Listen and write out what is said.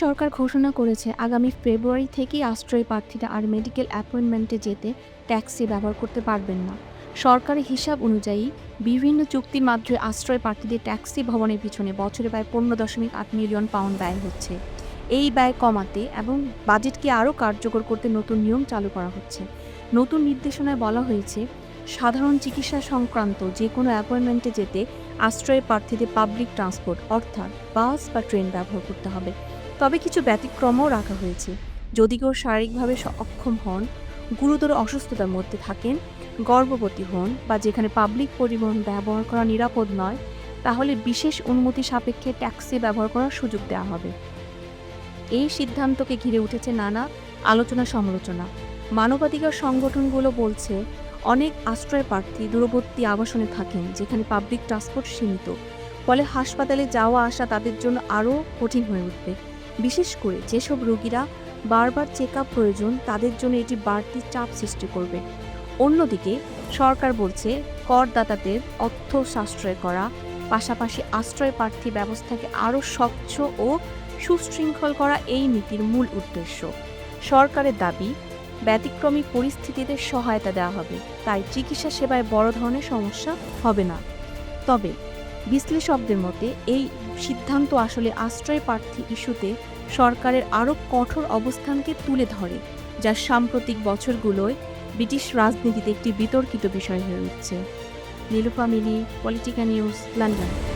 সরকার ঘোষণা করেছে আগামী ফেব্রুয়ারি থেকেই আশ্রয় প্রার্থীরা আর মেডিকেল অ্যাপয়েন্টমেন্টে যেতে ট্যাক্সি ব্যবহার করতে পারবেন না। সরকারি হিসাব অনুযায়ী বিভিন্ন চুক্তির মাধ্যমে আশ্রয় প্রার্থীদের ট্যাক্সি ভবনের পিছনে বছরে প্রায় পনেরো দশমিক আট মিলিয়ন পাউন্ড ব্যয় হচ্ছে। এই ব্যয় কমাতে এবং বাজেটকে আরও কার্যকর করতে নতুন নিয়ম চালু করা হচ্ছে। নতুন নির্দেশনায় বলা হয়েছে, সাধারণ চিকিৎসা সংক্রান্ত যে কোনো অ্যাপয়েন্টমেন্টে যেতে আশ্রয় প্রার্থীদের পাবলিক ট্রান্সপোর্ট অর্থাৎ বাস বা ট্রেন ব্যবহার করতে হবে। তবে কিছু ব্যতিক্রমও রাখা হয়েছে। যদি কেউ শারীরিকভাবে অক্ষম হন, গুরুতর অসুস্থতার মধ্যে থাকেন, গর্ভবতী হন বা যেখানে পাবলিক পরিবহন ব্যবহার করা নিরাপদ নয়, তাহলে বিশেষ অনুমতি সাপেক্ষে ট্যাক্সি ব্যবহার করার সুযোগ দেওয়া হবে। এই সিদ্ধান্তকে ঘিরে উঠেছে নানা আলোচনা সমালোচনা। মানবাধিকার সংগঠনগুলো বলছে, অনেক আশ্রয় প্রার্থী দূরবর্তী আবাসনে থাকেন, যেখানে পাবলিক ট্রান্সপোর্ট সীমিত। ফলে হাসপাতালে যাওয়া আসা তাদের জন্য আরও কঠিন হয়ে উঠবে। বিশেষ করে যেসব রোগীরা বারবার চেক আপ প্রয়োজন, তাদের জন্য এটি বাড়তি চাপ সৃষ্টি করবে। অন্যদিকে, সরকার বলছে, করদাতাদের অর্থ সাশ্রয় করা, পাশাপাশি আশ্রয় প্রার্থী ব্যবস্থাকে আরও স্বচ্ছ ও সুশৃঙ্খল করা এই নীতির মূল উদ্দেশ্য। সরকারের দাবি, ব্যতিক্রমী পরিস্থিতিতে সহায়তা দেওয়া হবে, তাই চিকিৎসা সেবায় বড় ধরনের সমস্যা হবে না। তবে বিশ্লেষকদের মতে, এই সিদ্ধান্ত আসলে আশ্রয় প্রার্থী ইস্যুতে সরকারের আরও কঠোর অবস্থানকে তুলে ধরে, যা সাম্প্রতিক বছরগুলোয় ব্রিটিশ রাজনীতিতে একটি বিতর্কিত বিষয় হয়ে উঠছে। Nilufa Mili Politica news, London.